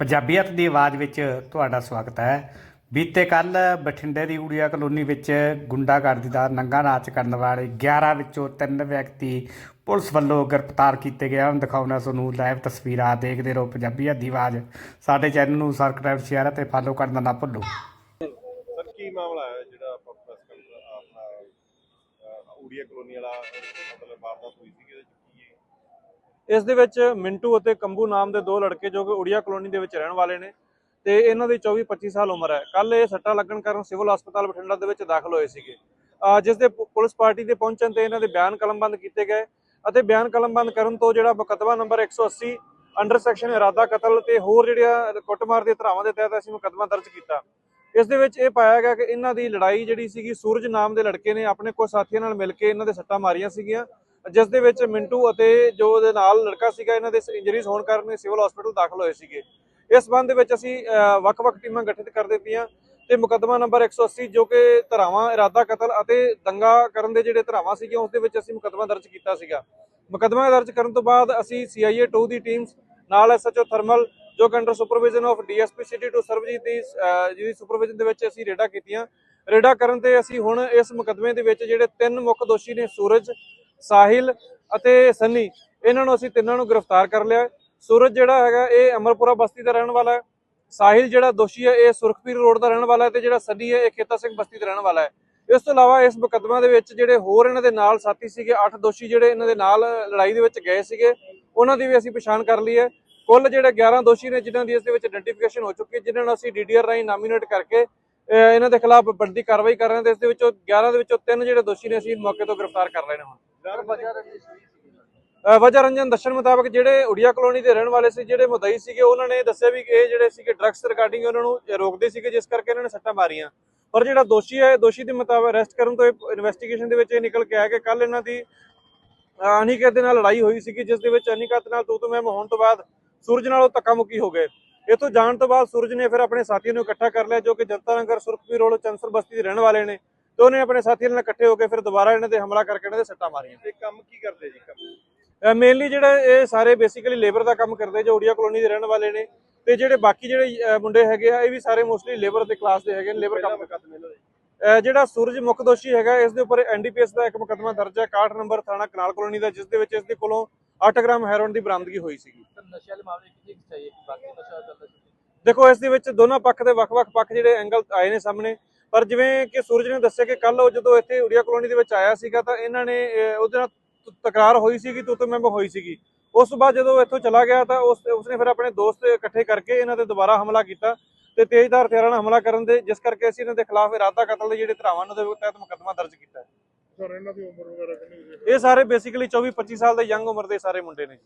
ਪੰਜਾਬੀਅਤ ਦੀ ਆਵਾਜ਼ ਵਿੱਚ ਤੁਹਾਡਾ ਸਵਾਗਤ ਹੈ। ਬੀਤੇ ਕੱਲ ਬਠਿੰਡੇ ਦੀ ਉੜੀਆ ਕਲੋਨੀ ਵਿੱਚ ਗੁੰਡਾਗਰਦੀ ਦਾ ਨੰਗਾ ਨਾਚ ਕਰਨ ਵਾਲੇ 11 ਵਿੱਚੋਂ 3 ਵਿਅਕਤੀ ਪੁਲਿਸ ਵੱਲੋਂ ਗ੍ਰਿਫਤਾਰ ਕੀਤੇ ਗਏ ਹਨ। ਦਿਖਾਉਣਾ ਤੁਹਾਨੂੰ ਲਾਈਵ ਤਸਵੀਰਾਂ ਦੇਖਦੇ ਰਹੋ ਪੰਜਾਬੀਅਤ ਦੀ ਆਵਾਜ਼। ਸਾਡੇ ਚੈਨਲ ਨੂੰ ਸਬਸਕ੍ਰਾਈਬ ਸ਼ੇਅਰ ਅਤੇ ਫਾਲੋ ਕਰਨਾ ਨਾ ਭੁੱਲੋ। ਸਰ ਕੀ ਮਾਮਲਾ ਹੈ ਜਿਹੜਾ ਆਪਾਂ ਪ੍ਰੈਸ ਕਰ ਆਪਣਾ ਅਹ, ਕਲੋਨੀ ਵਾਲਾ ਮਤਲਬ ਵਾਰਦਾਤ ਹੋਈ ਸੀ ਇਹਦੇ ਇਸ ਦੇ ਵਿੱਚ ਮਿੰਟੂ ਅਤੇ ਕੰਬੂ ਨਾਮ ਦੇ ਦੋ ਲੜਕੇ ਜੋ ਕਿ ਉੜੀਆ ਕਲੋਨੀ ਦੇ ਵਿੱਚ ਰਹਿਣ ਵਾਲੇ ਨੇ ਤੇ ਇਹਨਾਂ ਦੀ 24-25 ਸਾਲ ਉਮਰ ਹੈ। ਕੱਲ ਇਹ ਸੱਟਾਂ ਲੱਗਣ ਕਾਰਨ ਸਿਵਲ ਹਸਪਤਾਲ ਬਠਿੰਡਾ ਦੇ ਵਿੱਚ ਦਾਖਲ ਹੋਏ ਸੀਗੇ। ਅਹ ਜਿਸ ਦੇ ਪੁਲਿਸ ਪਾਰਟੀ ਦੇ ਪਹੁੰਚਣ ਤੇ ਇਹਨਾਂ ਦੇ ਬਿਆਨ ਕਲਮਬੰਦ ਕੀਤੇ ਗਏ ਅਤੇ ਬਿਆਨ ਕਲਮਬੰਦ ਕਰਨ ਤੋਂ ਜਿਹੜਾ ਮੁਕੱਦਮਾ ਨੰਬਰ 180 ਅੰਡਰ ਸੈਕਸ਼ਨ ਇਰਾਦਾ ਕਤਲ ਤੇ ਹੋਰ ਜਿਹੜੀਆਂ ਕੁੱਟਮਾਰ ਦੇ ਧਰਾਵਾਂ ਦੇ ਤਹਿਤ ਅਸੀਂ ਮੁਕੱਦਮਾ ਦਰਜ ਕੀਤਾ। ਇਸ ਦੇ ਵਿੱਚ ਇਹ ਪਾਇਆ ਗਿਆ ਕਿ ਇਹਨਾਂ ਦੀ ਲੜਾਈ ਜਿਹੜੀ ਸੀਗੀ ਸੂਰਜ ਨਾਮ ਦੇ ਲੜਕੇ ਨੇ ਆਪਣੇ ਕੁਝ ਸਾਥੀਆਂ ਨਾਲ ਮਿਲ ਕੇ ਇਹਨਾਂ ਦੇ ਸੱਟਾਂ ਮਾਰੀਆਂ ਸੀਗੀਆਂ ਜਿਸ ਦੇ ਵਿੱਚ ਮਿੰਟੂ ਅਤੇ ਜੋ ਉਹਦੇ ਨਾਲ ਲੜਕਾ ਸੀਗਾ ਇਹਨਾਂ ਦੇ ਇੰਜਰੀਜ਼ ਹੋਣ ਕਾਰਨ ਸਿਵਲ ਹਸਪੀਟਲ ਦਾਖਲ ਹੋਏ ਸੀਗੇ। ਇਸ ਸੰਬੰਧ ਦੇ ਵਿੱਚ ਅਸੀਂ ਵੱਖ-ਵੱਖ ਟੀਮਾਂ ਗਠਿਤ ਕਰ ਦਿੱਤੀਆਂ ਤੇ ਮੁਕੱਦਮਾ ਨੰਬਰ 180 ਜੋ ਕਿ ਧਾਰਾਵਾਂ ਇਰਾਦਾ ਕਤਲ ਅਤੇ ਦੰਗਾ ਕਰਨ ਦੇ ਜਿਹੜੇ ਧਾਰਾਵਾਂ ਸੀਗੀਆਂ ਉਸ ਦੇ ਵਿੱਚ ਅਸੀਂ ਮੁਕੱਦਮਾ ਦਰਜ ਕੀਤਾ ਸੀਗਾ। ਮੁਕੱਦਮਾ ਦਰਜ ਕਰਨ ਤੋਂ ਬਾਅਦ ਅਸੀਂ CIA 2 ਦੀ ਟੀਮਸ ਨਾਲ ਐਸਐਚਓ ਥਰਮਲ ਜੋ ਕਿ under supervision of DSP city two Sarabjit ਦੀ ਅਹ, ਜਿਹਦੀ ਸੁਪਰਵਿਜ਼ਨ ਦੇ ਵਿੱਚ ਅਸੀਂ ਰੇਡਾ ਕੀਤੀਆਂ। ਰੇਡਾ ਕਰਨ ਤੇ ਅਸੀਂ ਹੁਣ ਇਸ ਮੁਕੱਦਮੇ ਦੇ ਵਿੱਚ ਜਿਹੜੇ ਤਿੰਨ ਮੁੱਖ ਦੋਸ਼ੀ ਨੇ ਸੂਰਜ ਸਾਹਿਲ ਅਤੇ ਸੰਨੀ, ਇਹਨਾਂ ਨੂੰ ਅਸੀਂ ਤਿੰਨਾਂ ਨੂੰ ਗ੍ਰਿਫਤਾਰ ਕਰ ਲਿਆ ਸੂਰਜ ਜਿਹੜਾ ਹੈਗਾ, ਇਹ ਅਮਰਪੁਰਾ ਬਸਤੀ ਦਾ ਰਹਿਣ ਵਾਲਾ ਹੈ। ਸਾਹਿਲ ਜਿਹੜਾ ਦੋਸ਼ੀ ਹੈ, ਇਹ ਸੁਰਖਪੀਰ ਰੋਡ ਦਾ ਰਹਿਣ ਵਾਲਾ ਹੈ ਤੇ ਜਿਹੜਾ ਸੰਨੀ ਹੈ, ਇਹ ਖੇਤਾ ਸਿੰਘ ਬਸਤੀ ਦਾ ਰਹਿਣ ਵਾਲਾ ਹੈ। ਇਸ ਤੋਂ ਇਲਾਵਾ ਇਸ ਮੁਕੱਦਮਾ ਦੇ ਵਿੱਚ ਜਿਹੜੇ ਹੋਰ ਇਹਨਾਂ ਦੇ ਨਾਲ ਸਾਥੀ ਸੀਗੇ 8 ਦੋਸ਼ੀ ਜਿਹੜੇ ਇਹਨਾਂ ਦੇ ਨਾਲ ਲੜਾਈ ਦੇ ਵਿੱਚ ਗਏ ਸੀਗੇ, ਉਹਨਾਂ ਦੀ ਵੀ ਅਸੀਂ ਪਛਾਣ ਕਰ ਲਈ ਹੈ। ਕੁੱਲ ਜਿਹੜੇ 11 ਦੋਸ਼ੀ ਨੇ, ਜਿਨ੍ਹਾਂ ਦੀ ਇਸ ਦੇ ਵਿੱਚ ਆਇਡੈਂਟੀਫਿਕੇਸ਼ਨ ਹੋ ਚੁੱਕੀ ਹੈ, ਜਿਨ੍ਹਾਂ ਨੂੰ ਅਸੀਂ ਡੀਡੀਆਰ ਰਾਹੀਂ ਨਾਮੀਨੇਟ ਕਰਕੇ ਇਹਨਾਂ ਦੇ ਖਿਲਾਫ ਬਣਦੀ ਕਾਰਵਾਈ ਕਰ ਰਹੇ ਤੇ ਇਸ ਦੇ ਵਿੱਚੋਂ 11 ਦੇ ਵਿੱਚੋਂ ਤਿੰਨ ਜਿਹੜੇ ਦੋਸ਼ੀ ਨੇ ਅਸੀਂ ਮੌਕੇ ਤੋਂ ਗ੍ਰਿਫਤਾਰ ਕਰ ਲਏ ਨੇ ਹੁਣ। ਵਜ੍ਹਾ ਰੰਜਨ ਦੱਸਣ ਮੁਤਾਬਕ ਜਿਹੜੇ ਉੜੀਆ ਕਲੋਨੀ ਦੇ ਰਹਿਣ ਵਾਲੇ ਸੀ ਜਿਹੜੇ ਮੁਦਈ ਸੀਗੇ ਉਹਨਾਂ ਨੇ ਦੱਸਿਆ ਵੀ ਇਹ ਜਿਹੜੇ ਸੀਗੇ ਡਰੱਗਸ ਰਿਗਾਰਡਿੰਗ ਉਹਨਾਂ ਨੂੰ ਰੋਕਦੇ ਸੀਗੇ ਜਿਸ ਕਰਕੇ ਇਹਨਾਂ ਨੇ ਸੱਟਾਂ ਮਾਰੀਆਂ। ਪਰ ਜਿਹੜਾ ਦੋਸ਼ੀ ਹੈ ਦੋਸ਼ੀ ਦੇ ਮੁਤਾਬਕ ਅਰੈਸਟ ਕਰਨ ਤੋਂ ਇਨਵੈਸਟੀਗੇਸ਼ਨ ਦੇ ਵਿੱਚ ਇਹ ਨਿਕਲ ਕੇ ਆਇਆ ਕਿ ਕੱਲ ਇਹਨਾਂ ਦੀ ਅਹ ਅਨਿਕੇਤ ਦੇ ਨਾਲ ਲੜਾਈ ਹੋਈ ਸੀਗੀ ਜਿਸ ਦੇ ਵਿੱਚ ਅਨਿਕੇਤ ਨਾਲ ਤੂੰ ਤੂੰ ਮੈਂ ਹੋਣ ਤੋਂ ਬਾਅਦ ਸੂਰਜ ਨਾਲ ਉਹ ਧੱਕਾ ਮੁੱਕੀ ਹੋ ਗਏ। ਇੱਥੋਂ ਜਾਣ ਤੋਂ ਬਾਅਦ ਸੂਰਜ ਨੇ ਫਿਰ ਆਪਣੇ ਸਾਥੀਆਂ ਨੂੰ ਇਕੱਠਾ ਕਰ ਲਿਆ ਜੋ ਕਿ ਜਨਤਾ ਨਗਰ ਸੁਰਖਪੁਰ ਰੋਡ ਚੰਸਰ ਬਸਤੀ ਦੇ ਰਹਿਣ ਵਾਲੇ ਨੇ ਤੇ ਉਹਨੇ ਆਪਣੇ ਸਾਥੀਆਂ ਨਾਲ ਇਕੱਠੇ ਹੋ ਕੇ ਫਿਰ ਦੁਬਾਰਾ ਇਹਨਾਂ ਤੇ ਹਮਲਾ ਕਰਕੇ ਇਹਨਾਂ ਦੇ ਸੱਟਾਂ ਮਾਰੀਆਂ। ਇਹ ਕੰਮ ਕੀ ਕਰਦੇ ਜੀ ਕੰਮ? ਮੇਨਲੀ ਜਿਹੜਾ ਇਹ ਸਾਰੇ ਬੇਸਿਕਲੀ ਲੇਬਰ ਦਾ ਕੰਮ ਕਰਦੇ ਜੋ ਉੜੀਆ ਕਲੋਨੀ ਦੇ ਰਹਿਣ ਵਾਲੇ ਨੇ ਤੇ ਜਿਹੜੇ ਬਾਕੀ ਜਿਹੜੇ ਮੁੰਡੇ ਹੈਗੇ ਆ ਇਹ ਵੀ ਸਾਰੇ ਮੋਸਟਲੀ ਲੇਬਰ ਦੇ ਕਲਾਸ ਦੇ ਹੈਗੇ ਨੇ ਲੇਬਰ ਕੰਮ ਨਾਲ ਅਹ, ਜਿਹੜਾ ਸੂਰਜ ਮੁੱਖ ਦੋਸ਼ੀ ਹੈਗਾ ਇਸ ਦੇ ਉੱਪਰ ਐਨਡੀਪੀਐਸ ਦਾ ਇੱਕ ਮੁਕੱਦਮਾ ਦਰਜ ਹੈ। 61 ਨੰਬਰ ਥਾਣਾ ਕਨਾਲ ਕਲੋਨੀ ਦਾ ਜਿਸ ਦੇ ਵਿੱਚ ਇਸ ਦੇ ਕੋਲੋਂ 8 ਗ੍ਰਾਮ ਹੈਰੋਇਨ ਦੀ ਬਰਾਮਦਗੀ ਹੋਈ ਸੀਗੀ। ਨਸ਼ੇ ਵਾਲੇ ਮਾਮਲੇ ਕਿੰਨੇ ਕੁ ਚਾਹੀਏ ਬਾਕੀ ਨਸ਼ਾ ਚੱਲਦਾ ਸੀ। ਦੇਖੋ ਇਸ ਦੇ ਵਿੱਚ ਦੋਨਾਂ ਪੱਖ ਦੇ ਵੱਖ-ਵੱਖ ਪੱਖ ਜਿਹੜੇ ਐਂਗਲ ਆਏ ਨੇ ਸਾਹਮਣੇ। ਪਰ ਜਿਵੇਂ ਕਿ ਸੂਰਜ ਨੇ ਦੱਸਿਆ ਕਿ ਕੱਲ ਉਹ ਜਦੋਂ ਇੱਥੇ ਉੜੀਆ ਕਲੋਨੀ ਦੇ ਵਿੱਚ ਆਇਆ ਸੀਗਾ ਤਾਂ ਇਹਨਾਂ ਨੇ ਉਹਦੇ ਨਾਲ ਤਕਰਾਰ ਹੋਈ ਸੀਗੀ ਤੂੰ ਤੇ ਮੈਂ ਹੋਈ ਸੀਗੀ। ਉਸ ਤੋਂ ਬਾਅਦ ਜਦੋਂ ਇੱਥੋਂ ਚਲਾ ਗਿਆ ਤਾਂ ਉਸ ਉਸਨੇ ਫਿਰ ਆਪਣੇ ਦੋਸਤ ਇਕੱਠੇ ਕਰਕੇ ਇਹਨਾਂ ਤੇ ਦੁਬਾਰਾ ਹਮਲਾ ਕੀਤਾ। ਤੇ ਤੇਜ਼ਧਾਰ ਹਥਿਆਰਾਂ ਨਾਲ ਹਮਲਾ ਕਰਨ ਦੇ ਜਿਸ ਕਰਕੇ ਅਸੀਂ ਇਹਨਾਂ ਦੇ ਖਿਲਾਫ ਇਰਾਦਾ ਕਤਲ ਦੇ ਜਿਹੜੇ ਧਾਰਾਵਾਂ ਨੇ ਉਹਦੇ ਤਹਿਤ ਮੁਕੱਦਮਾ ਦਰਜ ਕੀਤਾ ਹੈ। ਸਰ ਇਹਨਾਂ ਦੀ ਉਮਰ ਵਗੈਰਾ ਕਿੰਨੀ ਸੀ? ਇਹ ਸਾਰੇ ਬੇਸਿਕਲੀ 24 25 ਸਾਲ ਦੇ ਯੰਗ ਉਮਰ ਦੇ ਸਾਰੇ ਮੁੰਡੇ ਨੇ